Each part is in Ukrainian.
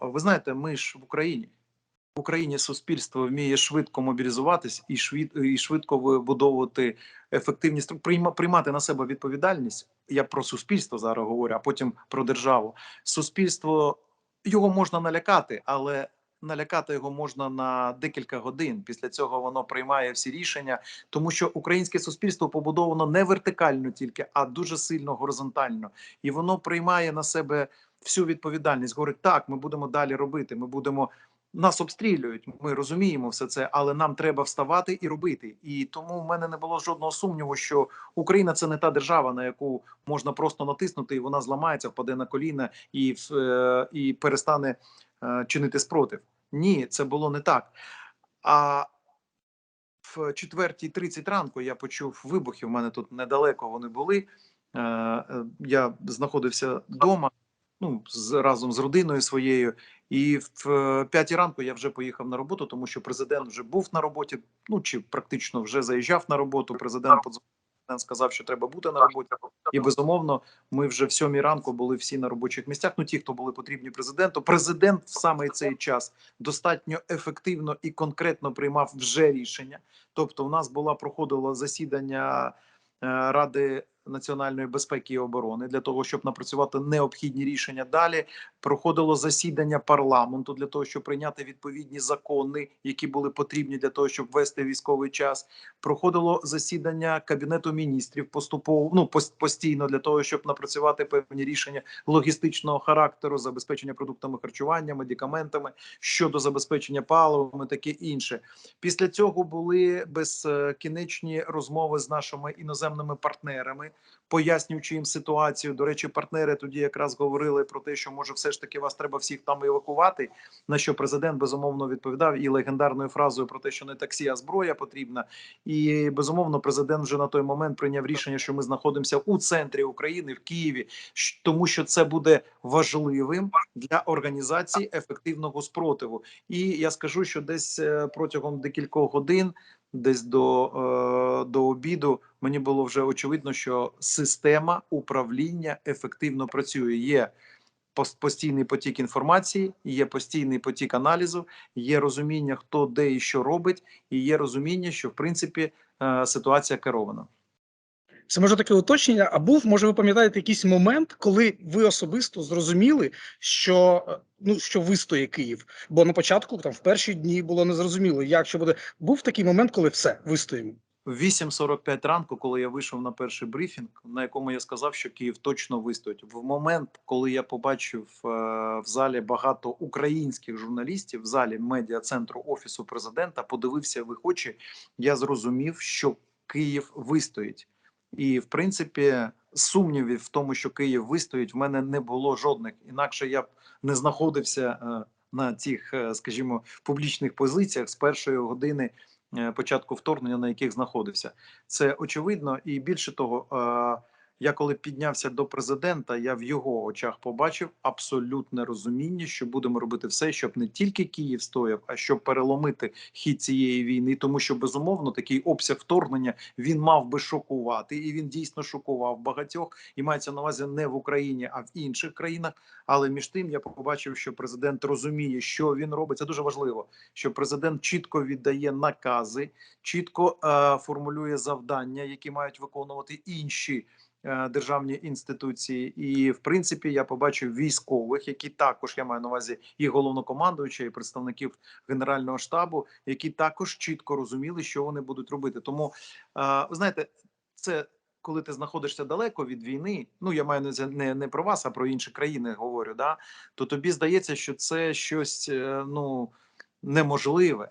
Ви знаєте, ми ж в Україні. В Україні суспільство вміє швидко мобілізуватись і швид, і швидко вибудовувати ефективність, приймати на себе відповідальність. Я про суспільство зараз говорю, а потім про державу. Суспільство його можна налякати, але налякати його можна на декілька годин. Після цього воно приймає всі рішення, тому що українське суспільство побудовано не вертикально тільки, а дуже сильно горизонтально, і воно приймає на себе всю відповідальність. Говорить, так, ми будемо далі робити. Ми будемо нас обстрілюють. Ми розуміємо все це, але нам треба вставати і робити. І тому в мене не було жодного сумніву, що Україна це не та держава, на яку можна просто натиснути, і вона зламається, впаде на коліна і е, і перестане е, чинити спротив. Ні, це було не так. А в 4.30 ранку я почув вибухи. У мене тут недалеко вони були. Е, Я знаходився вдома, ну з разом з родиною своєю. І в е, п'ятій ранку я вже поїхав на роботу, тому що президент вже був на роботі. Ну чи практично вже заїжджав на роботу. Президент президент сказав, що треба бути на роботі. І безумовно, ми вже в сьомій ранку були всі на робочих місцях. Ну ті, хто були потрібні президенту. Президент в саме цей час достатньо ефективно і конкретно приймав вже рішення. Тобто, у нас була проходило засідання е, Ради національної безпеки і оборони для того, щоб напрацювати необхідні рішення. Далі проходило засідання парламенту для того, щоб прийняти відповідні закони, які були потрібні для того, щоб вести військовий час. Проходило засідання кабінету міністрів поступово ну постійно для того, щоб напрацювати певні рішення логістичного характеру, забезпечення продуктами харчування, медикаментами щодо забезпечення паливом і таке інше. Після цього були безкінечні розмови з нашими іноземними партнерами, пояснюючи їм ситуацію. До речі, партнери тоді якраз говорили про те, що може все ж таки вас треба всіх там евакувати. На що президент безумовно відповідав і легендарною фразою про те, що не таксі, а зброя потрібна. І безумовно, президент вже на той момент прийняв рішення, що ми знаходимося у центрі України в Києві, тому що це буде важливим для організації ефективного спротиву. І я скажу, що десь е, протягом декількох годин, десь до, е, до обіду, мені було вже очевидно, що система управління ефективно працює. Є постійний потік інформації, є постійний потік аналізу, є розуміння, хто де і що робить, і є розуміння, що в принципі е, ситуація керована. Це може таке уточнення. А був, може, ви пам'ятаєте якийсь момент, коли ви особисто зрозуміли, що е, ну що вистоє Київ? Бо на початку, там в перші дні було незрозуміло, як що буде. Був такий момент, коли все вистоїмо. В 8.45 ранку, коли я вийшов на перший брифінг, на якому я сказав, що Київ точно вистоїть. В момент, коли я побачив е, в залі багато українських журналістів, в залі медіа центру офісу президента, подивився в їх очі, я зрозумів, що Київ вистоїть. І в принципі, сумнівів в тому, що Київ вистоїть, в мене не було жодних. Інакше я б не знаходився е, на цих, е, скажімо, публічних позиціях з першої години е, початку вторгнення, на яких знаходився. Це очевидно, і більше того, я коли піднявся до президента, я в його очах побачив абсолютне розуміння, що будемо робити все, щоб не тільки Київ стояв, а щоб переломити хід цієї війни, тому що безумовно такий обсяг вторгнення він мав би шокувати, і він дійсно шокував багатьох. І мається на увазі не в Україні, а в інших країнах. Але між тим я побачив, що президент розуміє, що він робить. Це дуже важливо, що президент чітко віддає накази, чітко е, формулює завдання, які мають виконувати інші державні інституції. І в принципі я побачив військових, які також я маю на увазі і головнокомандуюча, і представників генерального штабу, які також чітко розуміли, що вони будуть робити. Тому е, ви знаєте, це. Коли ти знаходишся далеко від війни, ну я маю не, не про вас, а про інші країни говорю, да то тобі здається, що це щось е, ну неможливе.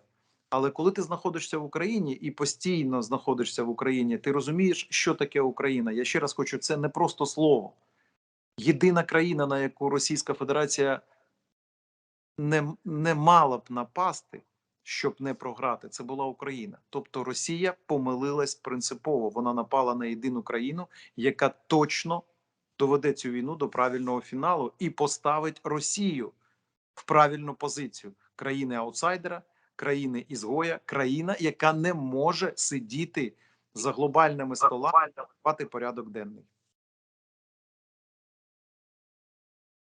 Але коли ти знаходишся в Україні і постійно знаходишся в Україні, ти розумієш, що таке Україна. Я ще раз хочу, це не просто слово. Єдина країна, на яку Російська Федерація не, не мала б напасти, щоб не програти, це була Україна. Тобто Росія помилилась принципово. Вона напала на єдину країну, яка точно доведе цю війну до правильного фіналу і поставить Росію в правильну позицію країни аутсайдера, країни ізгоя, країна, яка не може сидіти за глобальними столами, порядок денний.